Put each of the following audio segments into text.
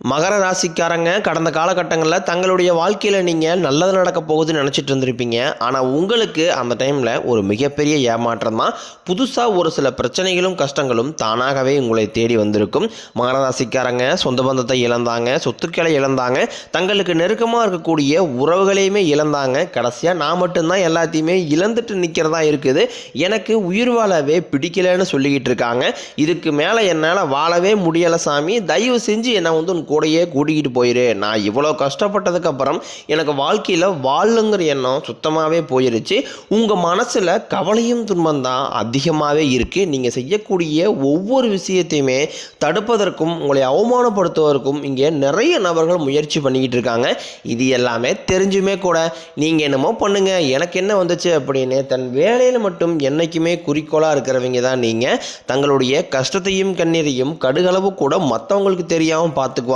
மகர ராசிக்காரங்க கடந்த காலகட்டங்களில் தங்களுடைய வாழ்க்கையில் நீங்கள் நல்லது நடக்க போகுதுன்னு நினச்சிட்டு இருந்திருப்பீங்க. ஆனால் உங்களுக்கு அந்த டைமில் ஒரு மிகப்பெரிய ஏமாற்றம் தான். புதுசாக ஒரு சில பிரச்சனைகளும் கஷ்டங்களும் தானாகவே உங்களை தேடி வந்திருக்கும். மகர ராசிக்காரங்க சொந்த பந்தத்தை இழந்தாங்க சொத்துக்களை இழந்தாங்க தங்களுக்கு நெருக்கமாக இருக்கக்கூடிய உறவுகளையுமே இழந்தாங்க. கடைசியாக நான் மட்டும்தான் எல்லாத்தையுமே இழந்துட்டு நிற்கிறதா இருக்குது. எனக்கு உயிர் வாழவே பிடிக்கலன்னு சொல்லிக்கிட்டு இருக்காங்க. இதுக்கு மேலே என்னால் வாழவே முடியலை சாமி. தயவு செஞ்சு என்னை வந்து கூடயே கூட்டிக்கிட்டு போயிரு. நான் இவ்வளோ கஷ்டப்பட்டதுக்கு அப்புறம் எனக்கு வாழ்க்கையில் வாழுங்கிற எண்ணம் சுத்தமாகவே போயிருச்சு. உங்கள் மனசில் கவலையும் துன்பம் தான் அதிகமாகவே இருக்குது நீங்கள் செய்யக்கூடிய ஒவ்வொரு விஷயத்தையுமே தடுப்பதற்கும் உங்களை அவமானப்படுத்துவதற்கும் இங்கே நிறைய நபர்கள் முயற்சி பண்ணிக்கிட்டு இருக்காங்க. இது எல்லாமே தெரிஞ்சுமே கூட நீங்கள் என்னமோ பண்ணுங்க. எனக்கு என்ன வந்துச்சு அப்படின்னு தன் வேலையில் மட்டும் என்றைக்குமே குறிக்கோளாக இருக்கிறவங்க தான் நீங்கள் தங்களுடைய கஷ்டத்தையும் கண்ணீரையும் கடுகளவு கூட மற்றவங்களுக்கு தெரியாமல் பார்த்துக்குவாங்க.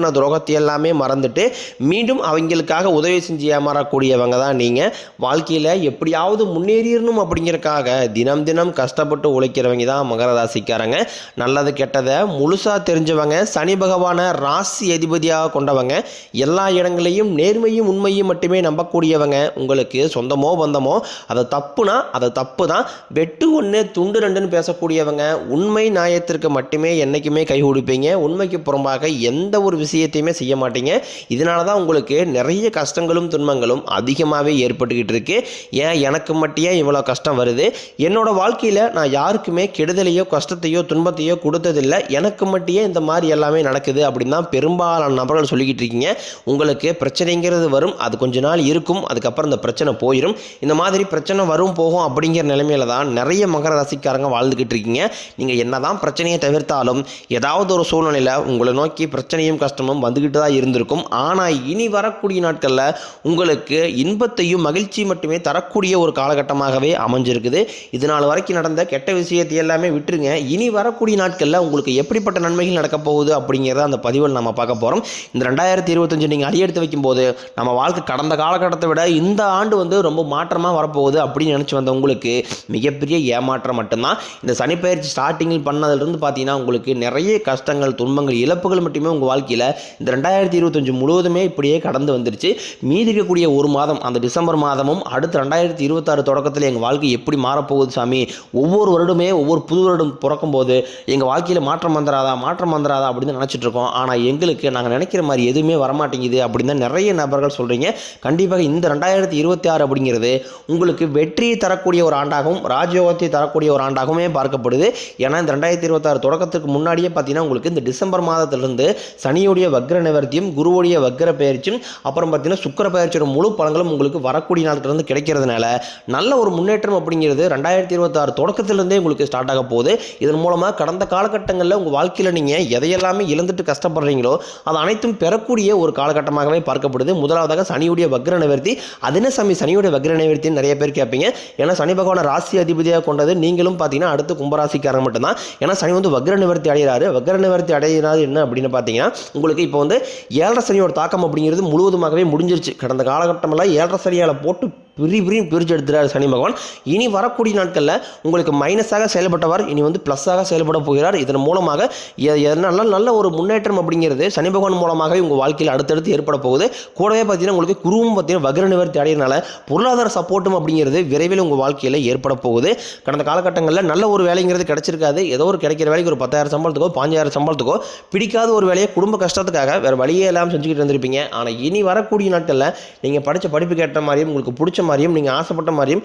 பண்ண துரோகத்தை எல்லாமே மறந்துட்டு மீண்டும் அவங்களுக்காக உதவி செஞ்சு ஏமாறக்கூடியவங்க தான் நீங்கள் வாழ்க்கையில் எப்படியாவது முன்னேறிடணும் அப்படிங்கிறக்காக தினம் தினம் கஷ்டப்பட்டு உழைக்கிறவங்க தான் மகர ராசிக்காரங்க. நல்லது கெட்டதை முழுசாக தெரிஞ்சவங்க சனி பகவானை ராசி அதிபதியாக கொண்டவங்க எல்லா இடங்களையும் நேர்மையும் உண்மையும் மட்டுமே நம்பக்கூடியவங்க. உங்களுக்கு சொந்தமோ பந்தமோ அதை தப்புனா அதை தப்பு தான். வெட்டு ஒன்று துண்டு ரெண்டுன்னு பேசக்கூடியவங்க உண்மை நியாயத்திற்கு மட்டுமே என்றைக்குமே கை கொடுப்பீங்க உண்மைக்கு புறம்பாக எந்த ஒரு விஷயம் விஷயத்தையுமே செய்ய மாட்டீங்க. இதனால தான் உங்களுக்கு நிறைய கஷ்டங்களும் துன்பங்களும் அதிகமாகவே ஏற்பட்டுக்கிட்டு இருக்கு. ஏன்? எனக்கு மட்டும் இவ்வளோ கஷ்டம் வருது? என்னோட வாழ்க்கையில் நான் யாருக்குமே கெடுதலையோ கஷ்டத்தையோ துன்பத்தையோ கொடுத்ததில்லை. எனக்கு மட்டும் இந்த மாதிரி எல்லாமே நடக்குது அப்படின்னு தான் பெரும்பாலான நபர்கள் சொல்லிக்கிட்டு இருக்கீங்க. உங்களுக்கு பிரச்சனைங்கிறது வரும். அது கொஞ்ச நாள் இருக்கும். அதுக்கப்புறம் இந்த பிரச்சனை போயிடும் இந்த மாதிரி பிரச்சனை வரும் போகும் அப்படிங்கிற நிலைமையில தான் நிறைய மகர ராசிக்காரங்க வாழ்ந்துக்கிட்டு இருக்கீங்க. நீங்கள் என்னதான் பிரச்சனையை தவிர்த்தாலும் ஏதாவது ஒரு சூழ்நிலையில் உங்களை நோக்கி பிரச்சனையும் கஷ்டம் கஷ்டமும் வந்துக்கிட்டு தான் இருந்திருக்கும். ஆனால் இனி வரக்கூடிய நாட்களில் உங்களுக்கு இன்பத்தையும் மகிழ்ச்சியும் மட்டுமே தரக்கூடிய ஒரு காலகட்டமாகவே அமைஞ்சிருக்குது. இதனால் வரைக்கும் நடந்த கெட்ட விஷயத்தை எல்லாமே விட்டுருங்க. இனி வரக்கூடிய நாட்களில் உங்களுக்கு எப்படிப்பட்ட நன்மைகள் நடக்க போகுது அப்படிங்கிறத அந்த பதிவில் நம்ம பார்க்க போகிறோம் இந்த ரெண்டாயிரத்தி இருபத்தஞ்சு நீங்கள் அடியெடுத்து வைக்கும்போது நம்ம வாழ்க்கை கடந்த காலகட்டத்தை விட இந்த ஆண்டு வந்து ரொம்ப மாற்றமாக வரப்போகுது அப்படின்னு நினச்சி வந்த உங்களுக்கு மிகப்பெரிய ஏமாற்றம் மட்டும்தான். இந்த சனிப்பயிற்சி ஸ்டார்டிங்கில் பண்ணதுலேருந்து பார்த்தீங்கன்னா உங்களுக்கு நிறைய கஷ்டங்கள் துன்பங்கள் இழப்புகள் மட்டுமே உங்கள் வாழ்க்கையில் இந்த ரெண்டாயிரத்தி இருபத்தஞ்சு முழுவதுமே இப்படியே கடந்து வந்துருச்சு. மீதி இருக்கக்கூடிய ஒரு மாதம் அந்த டிசம்பர் மாதமும் அடுத்து ரெண்டாயிரத்தி இருபத்தாறு தொடக்கத்தில் எங்கள் வாழ்க்கை எப்படி மாறப்போகுது சாமி? ஒவ்வொரு வருடமே ஒவ்வொரு புது வருடம் பிறக்கும் போது எங்கள் வாழ்க்கையில் மாற்றம் வந்துடாதா மாற்றம் வந்துடாதா அப்படின்னு நினச்சிட்டு இருக்கோம். ஆனால் எங்களுக்கு நாங்கள் நினைக்கிற மாதிரி எதுவுமே வரமாட்டேங்குது அப்படின்னு தான் நிறைய நபர்கள் சொல்கிறீங்க கண்டிப்பாக இந்த ரெண்டாயிரத்தி இருபத்தி ஆறு அப்படிங்கிறது உங்களுக்கு வெற்றியை தரக்கூடிய ஒரு ஆண்டாகவும் ராஜயோகத்தை தரக்கூடிய ஒரு ஆண்டாகவுமே பார்க்கப்படுது. ஏன்னா இந்த ரெண்டாயிரத்தி இருபத்தாறு தொடக்கத்துக்கு முன்னாடியே பார்த்தீங்கன்னா உங்களுக்கு இந்த டிசம்பர் மாதத்திலிருந்து சனி சனியுடைய வக்ர நிவர்த்தியும் குருவுடைய வக்ர பயிற்சியும் அப்புறம் பார்த்தீங்கன்னா சுக்கர பயிற்சியோட முழு பலன்களும் உங்களுக்கு வரக்கூடிய நாட்களிலிருந்து கிடைக்கிறதுனால நல்ல ஒரு முன்னேற்றம் அப்படிங்கிறது ரெண்டாயிரத்தி இருபத்தாறு தொடக்கத்திலிருந்தே உங்களுக்கு ஸ்டார்ட் ஆக போகுது. இதன் மூலமாக கடந்த காலகட்டங்களில் உங்கள் வாழ்க்கையில் நீங்கள் எதையெல்லாமே இழந்துட்டு கஷ்டப்படுறீங்களோ அது அனைத்தும் பெறக்கூடிய ஒரு காலகட்டமாகவே பார்க்கப்படுது. முதலாவதாக சனியுடைய வக்ர நிவர்த்தி அது என்ன சனியுடைய வக்ர நிவர்த்தின்னு நிறைய பேர் கேட்பீங்க. ஏன்னா சனி பகவானை ராசி அதிபதியாக கொண்டது நீங்களும் பார்த்தீங்கன்னா அடுத்து கும்பராசிக்காரங்க மட்டும்தான். ஏன்னா சனி வந்து வக்ர நிவர்த்தி அடைகிறாரு வக்ர நிவர்த்தி அடைகிறாரு என்ன அப்படின்னு பார்த்தீங்கன்னா உங்களுக்கு இப்போ வந்து ஏழரை சனியோட தாக்கம் அப்படிங்கிறது முழுவதுமாகவே முடிஞ்சிருச்சு. கடந்த காலகட்டமெல்லாம் ஏழரை சனியால் போட்டு பிரி பிரியும் பிரிச்சு எடுத்துறாரு சனி பகவான். இனி வரக்கூடிய நாட்களில் உங்களுக்கு மைனஸாக செயல்பட்டவர் இனி வந்து ப்ளஸ்ஸாக செயல்பட போகிறார். இதன் மூலமாக எதனால நல்ல ஒரு முன்னேற்றம் அப்படிங்கிறது சனி பகவான் மூலமாகவே உங்கள் வாழ்க்கையில் அடுத்தடுத்து ஏற்பட போகுது. கூடவே பார்த்தீங்கன்னா உங்களுக்கு குருவும் பார்த்தீங்கன்னா வகர நிவர்த்தி அடையிறனால பொருளாதார சப்போர்ட்டும் அப்படிங்கிறது விரைவில் உங்கள் வாழ்க்கையில் ஏற்பட போகுது. கடந்த காலகட்டங்களில் நல்ல ஒரு வேலைங்கிறது கிடைச்சிருக்காது. ஏதோ ஒரு கிடைக்கிற வேலைக்கு ஒரு பத்தாயிரம் சம்பளத்துக்கோ பாஞ்சாயிரம் சம்பளத்துக்கோ பிடிக்காத ஒரு வேலையை குடும்ப கஷ்டத்துக்காக வேறு வழியே எல்லாம் செஞ்சுக்கிட்டு இருந்திருப்பீங்க. ஆனால் இனி வரக்கூடிய நாட்களில் நீங்கள் படித்த படிப்பு கேட்ட மாதிரியும் உங்களுக்கு பிடிச்ச மாதிரியும் நீங்கள் ஆசைப்பட்ட மாதிரியும்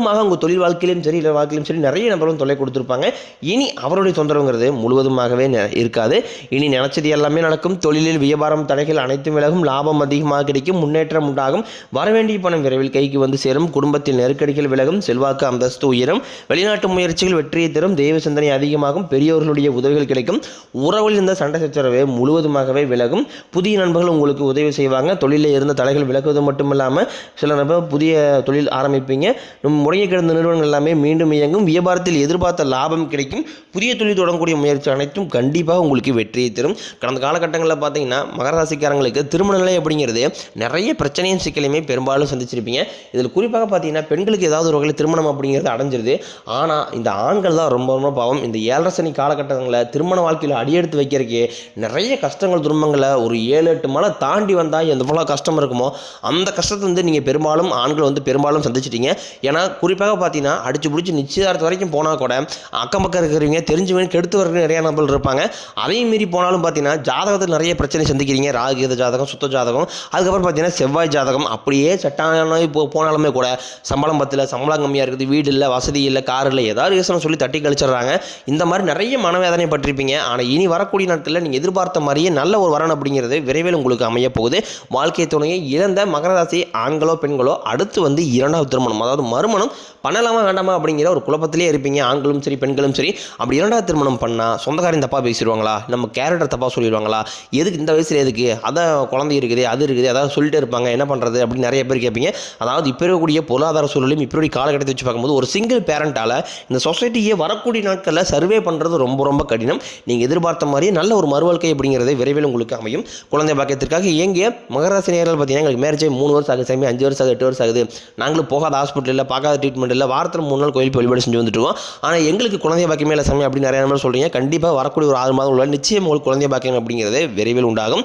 மறைமுகமாக உங்கள் தொழில் வாழ்க்கையிலும் சரி இல்லை வாழ்க்கையிலும் சரி நிறைய நபர்களும் தொலை கொடுத்துருப்பாங்க. இனி அவருடைய தொந்தரவுங்கிறது முழுவதுமாகவே நெ- இருக்காது. இனி நினைச்சது எல்லாமே நடக்கும். தொழிலில் வியாபாரம் தடைகள் அனைத்தும் விலகும். லாபம் அதிகமாக கிடைக்கும். முன்னேற்றம் உண்டாகும். வரவேண்டிய பணம் விரைவில் கைக்கு வந்து சேரும். குடும்பத்தில் நெருக்கடிகள் விலகும். செல்வாக்கு அந்தஸ்து உயரும். வெளிநாட்டு முயற்சிகள் வெற்றியை தரும். தெய்வ சிந்தனை அதிகமாகும். பெரியவர்களுடைய உதவிகள் கிடைக்கும். உறவில் இருந்த சண்டை சச்சரவு முழுவதுமாகவே விலகும். புதிய நண்பர்கள் உங்களுக்கு உதவி செய்வாங்க. தொழிலில் இருந்த தடைகள் விலகுவது மட்டும் இல்லாமல் சில நபர் புதிய தொழில் ஆரம்பிப்பீங்க. முடங்கி முறையை கிடந்த நிறுவனங்கள் எல்லாமே மீண்டும் இயங்கும். வியாபாரத்தில் எதிர்பார்த்த லாபம் கிடைக்கும். புதிய தொழில் தொடங்கக்கூடிய முயற்சி அனைத்தும் கண்டிப்பாக உங்களுக்கு வெற்றியை தரும். கடந்த காலகட்டங்களில் பார்த்தீங்கன்னா மகர ராசிக்காரங்களுக்கு திருமண நிலை அப்படிங்கிறது நிறைய பிரச்சனையும் சிக்கலையுமே பெரும்பாலும் சந்திச்சிருப்பீங்க. இதில் குறிப்பாக பார்த்தீங்கன்னா பெண்களுக்கு ஏதாவது ஒரு வகையில் திருமணம் அப்படிங்கிறது அடைஞ்சிருது. ஆனால் இந்த ஆண்கள் தான் ரொம்ப ரொம்ப பாவம். இந்த ஏழரை சனி காலகட்டங்களில் திருமண வாழ்க்கையில் அடியெடுத்து வைக்கிறதுக்கே நிறைய கஷ்டங்கள் துன்பங்களை ஒரு ஏழு எட்டு மலை தாண்டி வந்தால் எந்த போல கஷ்டம் இருக்குமோ அந்த கஷ்டத்தை வந்து நீங்கள் பெரும்பாலும் ஆண்கள் வந்து பெரும்பாலும் சந்திச்சிட்டீங்க. ஏன்னா குறிப்பாக பார்த்தீங்கன்னா அடிச்சு பிடிச்சி நிச்சயதார்த்த வரைக்கும் போனால் கூட அக்கம் பக்கம் இருக்கிறவங்க தெரிஞ்சவங்க கெடுத்து வர நிறைய நபர்கள் இருப்பாங்க. அதையும் மீறி போனாலும் பார்த்தீங்கன்னா ஜாதகத்தில் நிறைய பிரச்சனை சந்திக்கிறீங்க. ராகுகேத ஜாதகம் சுத்த ஜாதகம் அதுக்கப்புறம் பார்த்தீங்கன்னா செவ்வாய் ஜாதகம். அப்படியே சட்டான இப்போ போனாலுமே கூட சம்பளம் பத்தில் சம்பளம் கம்மியாக இருக்குது வீடு இல்லை வசதி இல்லை கார் இல்லை ஏதாவது ரீசனை சொல்லி தட்டி கழிச்சிடுறாங்க. இந்த மாதிரி நிறைய மனவேதனை பட்டிருப்பீங்க ஆனால் இனி வரக்கூடிய நாட்களில் நீங்கள் எதிர்பார்த்த மாதிரியே நல்ல ஒரு வரன் அப்படிங்கிறது விரைவில் உங்களுக்கு அமைய போகுது. வாழ்க்கை துணையை இழந்த மகர ராசி ஆண்களோ பெண்களோ அடுத்து வந்து இரண்டாவது திருமணம் அதாவது மறுமணம் பண்ணலாமா வேண்டாமா அப்படிங்கிற ஒரு குழப்பத்திலே இருப்பீங்க. ஆண்களும் சரி பெண்களும் சரி. அப்படி இரண்டாவது திருமணம் பண்ணால் சொந்தக்காரன் தப்பாக பேசிடுவாங்களா? நம்ம கேரக்டர் தப்பாக சொல்லிடுவாங்களா? எதுக்கு இந்த வயசில் எதுக்கு? அதான் குழந்தை இருக்குது அது இருக்குது அதாவது சொல்லிட்டே இருப்பாங்க. என்ன பண்ணுறது அப்படின்னு நிறைய பேர் கேட்பீங்க. அதாவது இப்போ இருக்கக்கூடிய பொருளாதார சூழலையும் இப்போ காலகட்டத்தை வச்சு பார்க்கும்போது ஒரு சிங்கிள் பேரண்டால் இந்த சொசைட்டியே வரக்கூடிய நாட்களில் சர்வே பண்ணுறது ரொம்ப ரொம்ப கடினம். நீங்கள் எதிர்பார்த்த மாதிரியே நல்ல ஒரு மறுவாழ்க்கை அப்படிங்கிறதே விரைவில் உங்களுக்கு அமையும். குழந்தை பாக்கியத்திற்காக இயங்கிய மகராசி பார்த்தீங்கன்னா எங்களுக்கு மேரேஜ் மூணு வருஷம் ஆகுது சாமி அஞ்சு வருஷம் ஆகுது எட்டு வருஷம் ஆகுது. நாங்களும் போகாத ஹாஸ்பிட்டலில் இல்லை பார்க்காத ட்ரீட்மெண்ட் இல்லை. வாரத்தில் மூணு நாள் கோயில் வழிபாடு செஞ்சு வந்துட்டு இருக்கோம் ஆனால் எங்களுக்கு குழந்தைய பாக்கியமே இல்லை சாமி அப்படி நிறைய நம்பர் சொல்கிறீங்க கண்டிப்பாக வரக்கூடிய ஒரு ஆறு மாதம் உள்ள நிச்சயம் உங்களுக்கு குழந்தை பாக்கியம் அப்படிங்கிறது விரைவில் உண்டாகும்.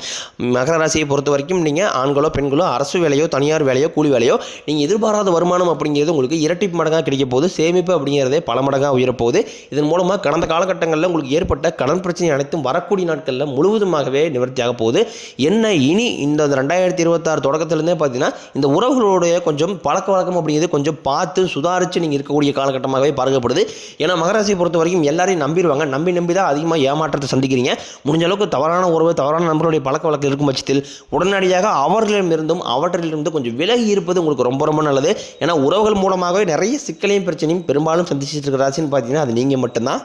மகர ராசியை பொறுத்த வரைக்கும் நீங்கள் ஆண்களோ பெண்களோ அரசு வேலையோ தனியார் வேலையோ கூலி வேலையோ நீங்கள் எதிர்பாராத வருமானம் அப்படிங்கிறது உங்களுக்கு இரட்டிப்பு மடங்காக கிடைக்க போகுது. சேமிப்பு அப்படிங்கிறதே பல மடங்காக உயரப்போகுது இதன் மூலமாக கடந்த காலகட்டங்களில் உங்களுக்கு ஏற்பட்ட கடன் பிரச்சனை அனைத்தும் வரக்கூடிய நாட்களில் முழுவதுமாகவே நிவர்த்தியாக போகுது. என்ன இனி இந்த ரெண்டாயிரத்தி இருபத்தாறு தொடக்கத்திலேருந்தே பார்த்தீங்கன்னா இந்த உறவுகளுடைய கொஞ்சம் பழக்க வழக்கம் அப்படிங்கிறது கொஞ்சம் பார்த்து சுதாரித்து நீங்கள் இருக்கக்கூடிய காலகட்டமாகவே பார்க்கப்படுது ஏன்னா மகராசியை பொறுத்த வரைக்கும் எல்லாரையும் நம்பிடுவாங்க. நம்பி நம்பி தான் அதிகமாக ஏமாற்றத்தை சந்திக்கிறீங்க. முடிஞ்ச அளவுக்கு தவறான உறவு தவறான நம்பருடைய பழக்க வழக்கம் இருக்கும் பட்சத்தில் உடனடியாக அவர்களிடமிருந்தும் அவற்றிலிருந்து கொஞ்சம் விலகி இருப்பது உங்களுக்கு ரொம்ப ரொம்ப நல்லது. ஏன்னா உறவுகள் மூலமாகவே நிறைய சிக்கலையும் பிரச்சனையும் பெரும்பாலும் சந்திச்சிட்டு இருக்கிற ராசின்னு பார்த்தீங்கன்னா அது நீங்கள் மட்டும்தான்.